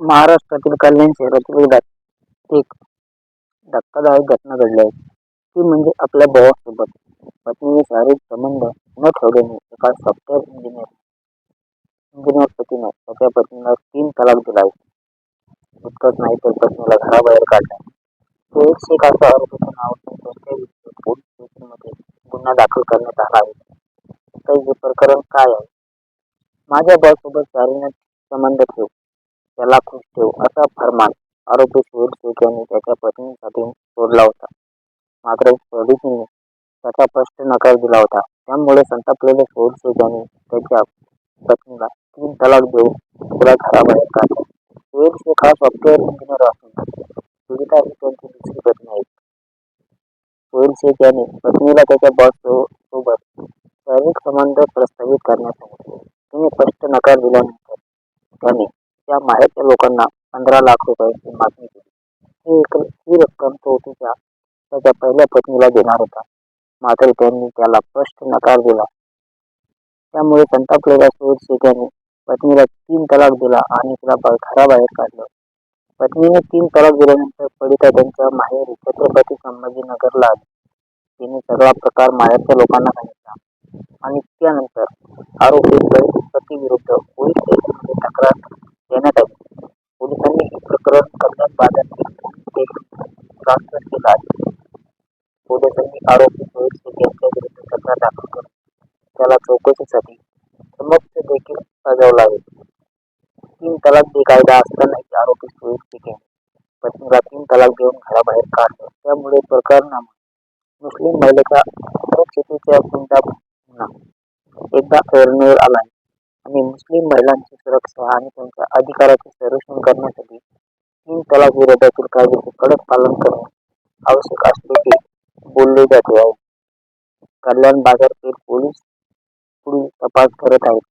महाराष्ट्रातील कल्याण शहरातील एक एक धक्कादायक घटना घडली आहे. ती म्हणजे आपल्या भावासोबत पत्नीने शारीरिक संबंध न ठेवल्याने एका सॉफ्टवेअर इंजिनियर इंजिनियर पतीने त्याच्या पत्नीला तीन तलाक दिला आहे. इतकंच नाही तर पत्नीला घराबाहेर काढला. तो एक शेख असा आरोपीच्या नाव पोलीस स्टेशनमध्ये गुन्हा दाखल करण्यात आला आहे. तर हे प्रकरण काय आहे? माझ्या भावासोबत शारीरिक संबंध ठेव. त्याला खुश ठेव असा फरमान आरोपी सुहेल शेख यांनी त्याच्या पत्नीसाठी सोडला होता. मात्र पोलिसांनी त्याचा स्पष्ट नकार दिला होता. त्यामुळे संतापलेले सुहेल शेख यांनी त्याच्या पत्नीला तीन तलाक देऊन तिला घराबाहेर काढले. सुहेल शेख हा सॉफ्टवेअर इंजिनियर असून सुविधा ही त्यांची दुसरी पत्नी आहे. सुहेल शेख यांनी पत्नीला त्याच्या बॉस सोबत शारीरिक संबंध प्रस्तावित करण्यास सांगितले तिने स्पष्ट नकार दिल्यानंतर त्याने त्या माहेरच्या लोकांना पंधरा लाख रुपयाची मागणी केली. ही एक ही रक्कम तो तिच्या त्याच्या पहिल्या पत्नीला देणार होता. मात्र त्यांनी त्याला स्पष्ट नकार दिला. त्यामुळे संतापलेल्या सुहेल शेख यांनी पत्नीला तीन तलाक दिला आणि तिला घराबाहेर काढलं. पत्नीने तीन तलाक दिल्यानंतर पडिता त्यांच्या माहेरी छत्रपती संभाजीनगरला आली. तिने सगळा प्रकार माहेरच्या लोकांना सांगितला आणि त्यानंतर आरोपी पतीविरुद्ध पोलीस स्टेशनमध्ये तक्रार देण्यात आली. पोलिसांनी हे प्रकरण कल्याण बाजारातील ट्रान्सफर केलं आहे. पोलिसांनी आरोपी सोहेल शेख यांच्या विरुद्ध तक्रार दाखल करून त्याला चौकशीसाठी समक्ष देखील सजवला आहे तीन तलाक बेकायदा असतानाही आरोपी सोहेल शेख यांनी पत्नीला तीन तलाक देऊन घराबाहेर काढलं. त्यामुळे प्रकरणामुळे मुस्लिम महिलेच्या सुरक्षितेच्या चिंता एकदा ऐरणीवर आला आहे आणि मुस्लिम महिलांची सुरक्षा आणि त्यांच्या अधिकाराचे संरक्षण करण्यासाठी तीन तलाक विरोधातील कायद्याचे कडक पालन करणे आवश्यक असल्याचे बोलले जाते. आहे कल्याण बाजारपेठ पोलीस पुढील तपास करत आहेत.